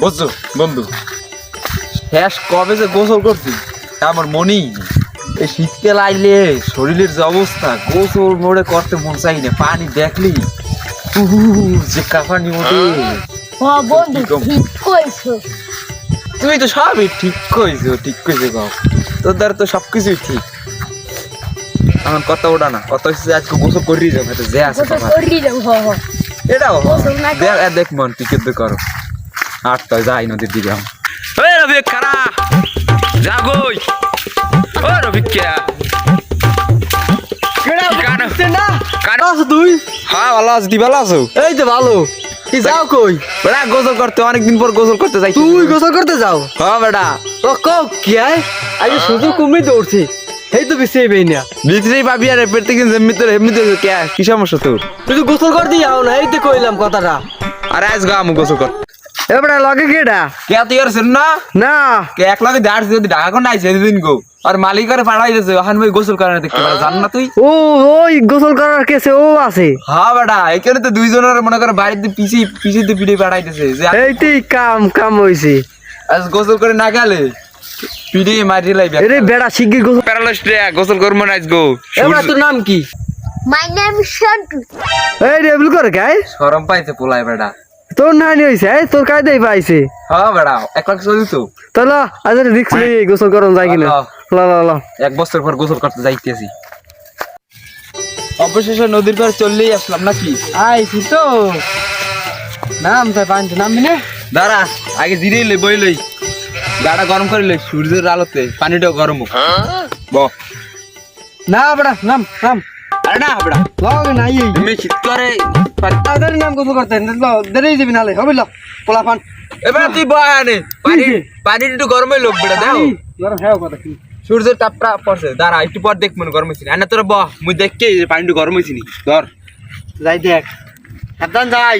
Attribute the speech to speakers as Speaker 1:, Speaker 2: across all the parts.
Speaker 1: বুঝছ বন্ধু। শেষ কবে যে গোসল করছি? আমার মনেই নেই। এই শীতকাল আইলে শরীরের যে অবস্থা গোসল মোড়ে করতে মন চাই না পানি দেখলি? যে কাফানি ওঠে
Speaker 2: ও বন্ধু
Speaker 1: কি কম?
Speaker 2: ঠিক কইছো।
Speaker 1: তুমি তো সবই ঠিক কইছো ঠিক কইছো গাও তোর দ্বারা তো সবকিছুই ঠিক। এখন কথা ওটা না কথা হচ্ছে আজকে গোসল করি যাব হয়তো যে আছে
Speaker 2: গোসল করি যাও হ হ।
Speaker 1: এটাও
Speaker 2: গোসল
Speaker 1: দেখ মন তুই কেদ্দ করো। আর তো যাই নদীর দিকে
Speaker 3: ওই রবি কারা? জাগই। ও রবি কে?
Speaker 1: হ্যাঁ
Speaker 4: এই তো ভালো। কি যাও কই?
Speaker 1: গোসল করতে অনেকদিন পর গোসল করতে যাই
Speaker 4: তুই গোসল করতে যাও?
Speaker 1: হ্যাঁ বেটা
Speaker 4: ও কও কি আয়? আজ শুধু কুমি দৌড়ছে এই তো বেশি বেই না।
Speaker 1: ভিতরেই পাবি আর এমনিতে কে? কি সমস্যা তোর?
Speaker 4: তুই তো গোসল কর দিয়ে আও না এই তো কইলাম কথাটা।
Speaker 1: আরে আজ গা আমি গোসল কর
Speaker 4: এবারে লগে কেডা?
Speaker 1: কে তুই আর শুন না?
Speaker 4: না।
Speaker 1: কে এক লগে দাঁড় যদি ঢাকা কোন আইছে সেদিন গো। আর মালিকারে পাঠাই দিয়েছে ওখান ভাই গোসল করে দেখতে পারে জান না তুই?
Speaker 4: ও ওই গোসল করার কেসে ও আছে।
Speaker 1: হ্যাঁ বেটা এখানে তো দুইজনের মনে করে বাড়িতে পিছি পিছিতে পিঠে পাঠাইতেছে যে
Speaker 4: এইটাই কাম কাম হইছে।
Speaker 1: আজ গোসল করে না গেলে পিঠে মারি লাইবে
Speaker 4: এরে বেড়া শিগগির গোসল
Speaker 3: প্যারালাইস রে গোসল করব না আজগো
Speaker 4: এবার তোর নাম কি?
Speaker 2: মাই নেম সন্টু
Speaker 4: এই রেবল করে গায়
Speaker 1: শরম পাইছে পোলাই বেটা।
Speaker 4: তোর নানি হইছে এই তোর কায়দাই পাইছে
Speaker 1: হ্যাঁ এক লাখ চলি তো।
Speaker 4: তাহলে আজ রিক্স নেই গোসল করন যায় কিনা। লা লা। লা
Speaker 1: এক বছর পর গোসল করতে যাইতেছি। অবশেষে নদীর পাড়ে চললেই আসলাম নাকি?
Speaker 4: আইছি তো নাম তাই পানি নামবি না।
Speaker 1: দাঁড়া আগে জিরে লই বই লই। গাটা গরম করে লই সূর্যের আলোতে পানিটাও গরম হোক। ব।
Speaker 4: না বেড়া নাম নাম।
Speaker 1: আরে না বেটা
Speaker 4: লগে নাই এই
Speaker 1: তুমি শীত করে পানি-
Speaker 4: নাম গোসল করতে দেরি যাবি নালে হবে ল পোলা পান
Speaker 1: এবার তুই বয়ানে পানি
Speaker 4: কি?
Speaker 1: পানি একটু গরমই লোক বেটা দাও।
Speaker 4: গরম হ্যাঁ কথা কি।
Speaker 1: সূর্যের তাপটা পড়ছে। দাঁড়া একটু পর দেখ মনে গরম হয়েছে। না তোরা বহ মুই দেখকে পানিটা গরম হয়েছে ধর।
Speaker 4: যাই দেখ। সাবধান যাই।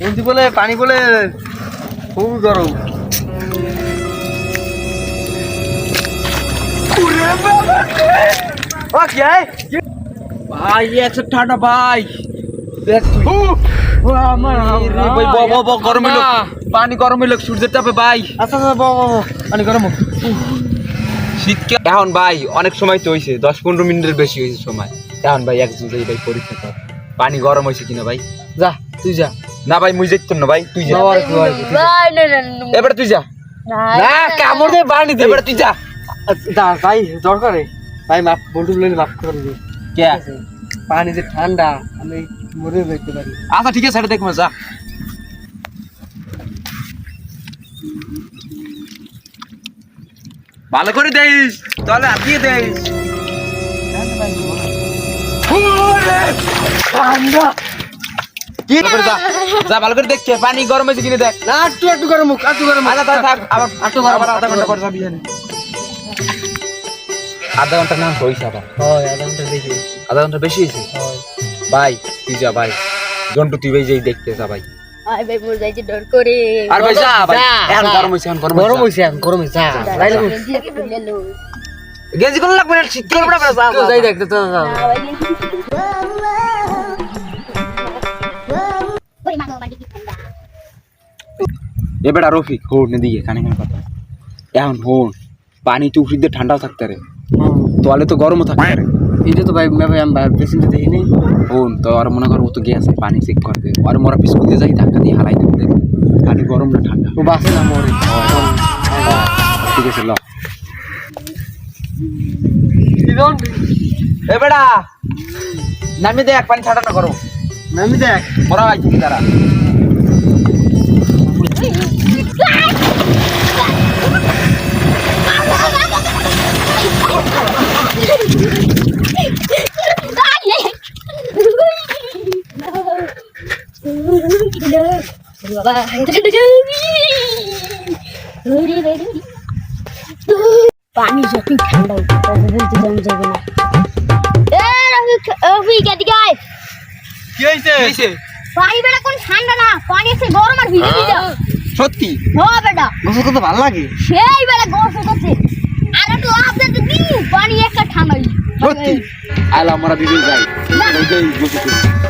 Speaker 4: বলছি বলে পানি বলে খুব গরম।
Speaker 1: ভাই একশো ঠান্ডা ভাই।
Speaker 4: দেখ। তুই
Speaker 1: ভাই ব ব ব গরম হইল। পানি গরম হইল সূর্যের তাপে ভাই।
Speaker 4: আচ্ছা আচ্ছা বাবা পানি গরম হোক।
Speaker 1: শীতকে এখন ভাই অনেক সময় তো হয়েছে দশ পনেরো মিনিটের বেশি হয়েছে সময়। এখন ভাই এক জুজাই ভাই পরীক্ষা কর। পানি গরম হয়েছে কিনা ভাই?
Speaker 4: যা তুই যা।
Speaker 1: না ভাই মুই যেতাম না ভাই তুই যা। এবার তুই যা।
Speaker 4: না কামড় দে পানি দে।
Speaker 1: এবার তুই যা।
Speaker 4: ভাই দরকারে ভাই মাপ বন্ধু বলে করে দে
Speaker 1: কে?
Speaker 4: পানি যে ঠান্ডা আমি মরে দেখতে পারি
Speaker 1: আচ্ছা ঠিক আছে সেটা দেখব যা। ভালো করে দেইস তাহলে আপিয়ে দেইস যা। ভালো করে দেখ পানি গরম হয়েছে কিনা দেখ।
Speaker 4: না একটু একটু গরম হোক একটু গরম
Speaker 1: আচ্ছা তাহলে থাক আবার
Speaker 4: একটু গরম
Speaker 1: আধা ঘণ্টা যাবি এখানে আধা ঘণ্টা না হইছে আবার।
Speaker 4: হয় আধা ঘণ্টা দেখি
Speaker 1: আধা ঘণ্টা বেশি হয়েছে?
Speaker 4: হয়।
Speaker 1: ভাই তুই যা ভাই। জন্টু তুই ভাই যাই দেখতে যা ভাই।
Speaker 2: আই ভাই মোর যাইতে ডর করে।
Speaker 1: আর ভাই যা ভাই। এখন গরম হয়েছে এখন গরম
Speaker 4: গরম হইছে এখন গরম হইছে। লাগবে
Speaker 1: গেঞ্জি কোন লাগবে না শীত যা
Speaker 4: যাই দেখতে তো যা
Speaker 1: রফিক হোন কানে কানে কথা। এখন হোন পানি তো ঠান্ডাও থাকতে রে তোয়ালে তো গরমও থাকতে রে
Speaker 4: এটা তো ভাই ভাই আমি পেশেন্ট দেখিনি
Speaker 1: হোন তো আর মনে কর ও তো গেছে পানি চেক করতে। আর মোরা পিছন দিয়ে যাই ধাক্কা দিয়ে হালাই দিতে। পানি গরম না ঠান্ডা।
Speaker 4: ও বাসে না মরে।
Speaker 1: ঠিক আছে ল। এ বেটা নামি দেখ পানি ছাড়া না করো।
Speaker 4: নামি দেখ
Speaker 1: মোরা ভাই কি তারা
Speaker 2: ঠান্ডা না। পানি এসে গরম আর ভিজে ভিজে।
Speaker 1: সত্যি?
Speaker 2: বেটা।
Speaker 4: গোসল করতে ভালো লাগে।
Speaker 2: সেই বেলা গরম করছে আর একটু লাভ দিতে দি পানি একটা ঠান্ডা
Speaker 1: সত্যি? আইলা আমরা দিদি যাই। করি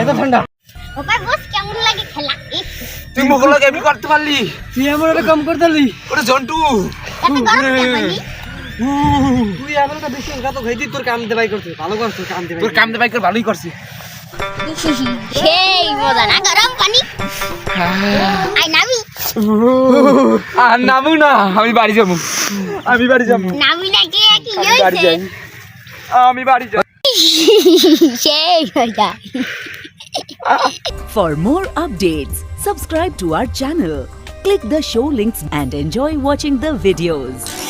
Speaker 4: এত ঠান্ডা
Speaker 2: ওপার বস কেমন লাগে খেলা?
Speaker 1: তুই মুখ লাগে এমনি করতে পারলি?
Speaker 4: তুই এমন একটা কম করে দিলি।
Speaker 1: ওরে জন্টু।
Speaker 2: এত গরম কেন
Speaker 4: তুই এমন একটা বেশি কত খাইতি তোর কাম দেবাই করছিস ভালো করছিস কাম দেবাই
Speaker 1: তোর কাম দে বাইকের ভালোই করছি।
Speaker 2: সেই মজা না গরম পানি। আই নামি
Speaker 1: আর নামু না আমি বাড়ি যাব আমি বাড়ি যাব
Speaker 2: নামি না কে কি
Speaker 1: আমি বাড়ি যাই আমি বাড়ি যাই
Speaker 2: সেই মজা
Speaker 5: For more updates, subscribe to our channel, click the show links and enjoy watching the videos.